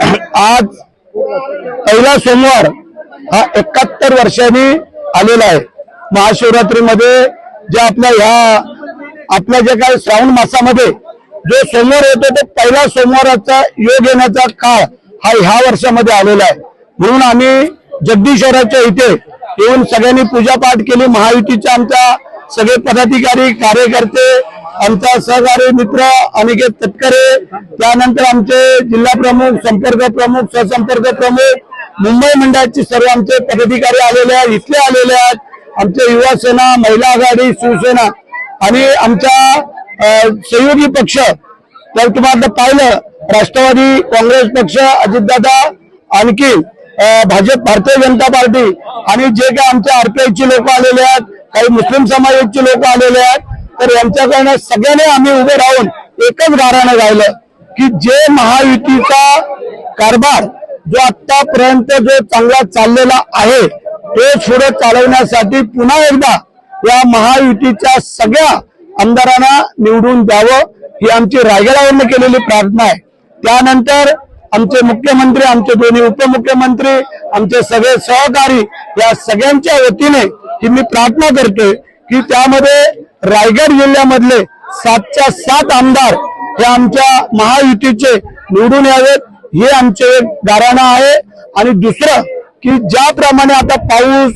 आज पहिला सोमवार हा एकाहत्तर वर्षांनी आलेला आहे. महाशिवरात्रीमध्ये जे आपल्या ह्या आपल्या जे काही श्रावण मासामध्ये जो सोमवार येतो तो पहिला सोमवाराचा योग येण्याचा काळ हा ह्या वर्षामध्ये आलेला आहे. म्हणून आम्ही जगदीश्वराच्या इथे येऊन सगळ्यांनी पूजापाठ केली. महायुतीचे आमच्या सगळे पदाधिकारी कार्यकर्ते आमचा सहकारी मित्र अनिकेत तटकरे त्यानंतर आमचे जिल्हा प्रमुख संपर्क प्रमुख सहसंपर्क प्रमुख मुंबई मंडळाचे सर्व आमचे पदाधिकारी आलेले आहेत इथले आलेले आहेत. आमचे युवा सेना महिला आघाडी शिवसेना आणि आमच्या सहयोगी पक्ष. तर तुम्हाला पाहिलं राष्ट्रवादी काँग्रेस पक्ष अजितदादा आणखी भाजप भारतीय जनता पार्टी आणि जे काही आमच्या आरपीआयचे लोक आलेले आहेत काही मुस्लिम समाजाचे लोक आलेले आहेत तर यांच्याकडनं सगळ्यांनी आम्ही उभे राहून एकच गारानं गायलं की जे महायुतीचा कारभार जो आतापर्यंत जो चांगला चाललेला आहे तो पुढे चालवण्यासाठी पुन्हा एकदा या महायुतीच्या सगळ्या आमदारांना निवडून द्यावं ही आमची रायगडावरनं केलेली प्रार्थना आहे. त्यानंतर आमचे मुख्यमंत्री आमचे दोन्ही उपमुख्यमंत्री आमचे सगळे सहकारी या सगळ्यांच्या वतीने ही मी प्रार्थना करतोय की त्यामध्ये रायगड जिल्ह्यामधले सातच्या सात आमदार हे आमच्या महायुतीचे निवडून यावेत. हे आमचे एक आहे. आणि दुसरं की ज्याप्रमाणे आता पाऊस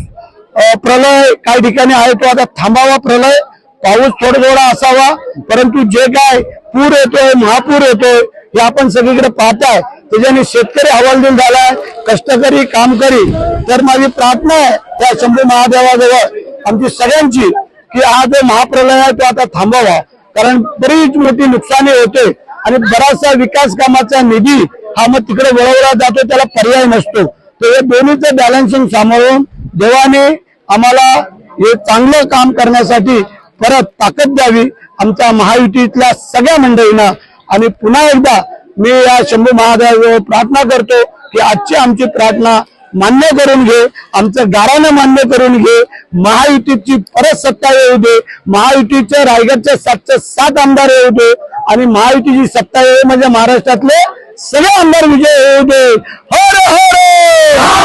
प्रलय काही ठिकाणी आहे तो आता थांबावा प्रलय. पाऊस थोडा थोडा असावा. परंतु जे काय पूर येतोय महापूर येतोय हे आपण सगळीकडे पाहताय. त्याच्याने शेतकरी हवालदिल झालाय. कष्टकरी कामकरी. तर माझी प्रार्थना आहे त्या शंभू महादेवाजवळ. आमची सगळ्यांची की हा जो महाप्रलय आहे तो आता थांबावा. कारण बरीच मोठी नुकसानी होते आणि बराचसा विकास कामाचा निधी हा मग तिकडे वळवला जातो त्याला पर्याय नसतो. तर हे दोन्हीचं बॅलन्सिंग सांभाळून देवाने आम्हाला हे चांगलं काम करण्यासाठी परत ताकद द्यावी आमच्या महायुतीतल्या सगळ्या मंडळींना. आणि पुन्हा एकदा मी या शंभू महादेवाजवळ प्रार्थना करतो की आजची आमची प्रार्थना मान्य करून घे आमचं गारानं मान्य करून घे. महायुतीची परत सत्ता येऊ दे. महायुतीचे रायगडचे सातशे सात आमदार येऊ दे. आणि महायुतीची सत्ता येऊ म्हणजे महाराष्ट्रातले सगळे आमदार विजय होऊ दे. हो हर हर हो